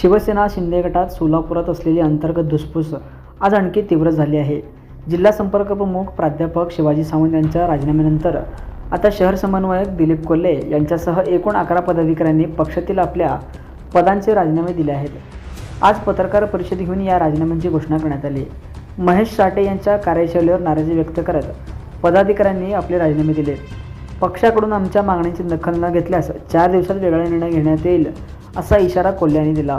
शिवसेना शिंदे गटात सोलापुरात असलेली अंतर्गत धुसफूस आज आणखी तीव्र झाली आहे. जिल्हा संपर्क प्रमुख प्राध्यापक शिवाजी सावंत यांच्या राजीनाम्यानंतर आता शहर समन्वयक दिलीप कोल्हे यांच्यासह एकूण अकरा पदाधिकाऱ्यांनी पक्षातील आपल्या पदांचे राजीनामे दिले आहेत. आज पत्रकार परिषद घेऊन या राजीनाम्यांची घोषणा करण्यात आली. महेश साठे यांच्या कार्यशैलीवर नाराजी व्यक्त करत पदाधिकाऱ्यांनी आपले राजीनामे दिले. पक्षाकडून आमच्या मागण्यांची दखल न घेतल्यास चार दिवसात वेगळा निर्णय घेण्यात येईल असा इशारा कोल्हे यांनी दिला.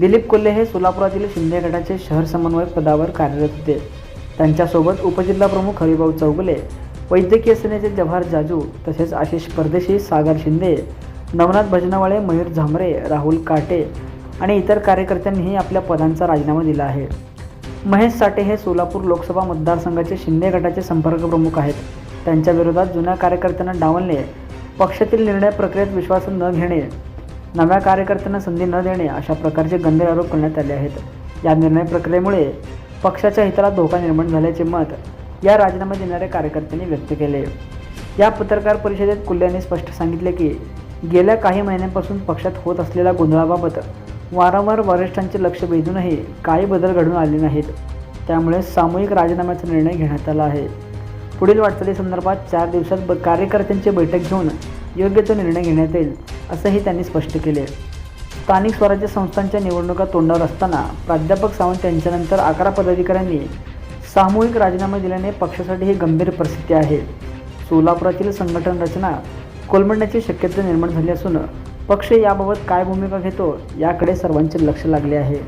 दिलीप कोल्हे हे सोलापुरातील शिंदे गटाचे शहर समन्वयक पदावर कार्यरत होते. त्यांच्यासोबत उपजिल्हा प्रमुख हरिभाऊ चौगुले वैद्यकीय सेनेचे जवाहर जाजू तसेच आशिष परदेशी सागर शिंदे नवनाथ भजनावाळे मयूर झांबरे राहुल काटे आणि इतर कार्यकर्त्यांनीही आपल्या पदांचा राजीनामा दिला आहे. महेश साठे हे सोलापूर लोकसभा मतदारसंघाचे शिंदे गटाचे संपर्क प्रमुख आहेत. त्यांच्या विरोधात जुन्या कार्यकर्त्यांना डावलणे पक्षातील निर्णय प्रक्रियेत विश्वास न घेणे नव्या कार्यकर्त्यांना संधी न देणे अशा प्रकारचे गंभीर आरोप करण्यात आले आहेत. या निर्णय प्रक्रियेमुळे पक्षाच्या हिताला धोका निर्माण झाल्याचे मत या राजीनामा देणाऱ्या कार्यकर्त्यांनी व्यक्त केले. या पत्रकार परिषदेत कुल्ले यांनी स्पष्ट सांगितले की गेल्या काही महिन्यांपासून पक्षात होत असलेल्या गोंधळाबाबत वारंवार वरिष्ठांचे लक्ष वेधूनही काही बदल घडून आले नाहीत. त्यामुळे सामूहिक राजीनाम्याचा निर्णय घेण्यात आला आहे. पुढील वाटचालीसंदर्भात चार दिवसात ब कार्यकर्त्यांची बैठक घेऊन योग्य तो निर्णय घेण्यात येईल. असंही त्यांनी स्पष्ट केले. स्थानिक स्वराज्य संस्थांच्या निवडणुका तोंडावर असताना प्राध्यापक सावंत यांच्यानंतर अकरा पदाधिकाऱ्यांनी सामूहिक राजीनामा दिल्याने पक्षासाठी ही गंभीर परिस्थिती आहे. सोलापुरातील संघटन रचना कोलमडण्याची शक्यता निर्माण झाली असून पक्ष याबाबत काय भूमिका घेतो याकडे सर्वांचे लक्ष लागले आहे.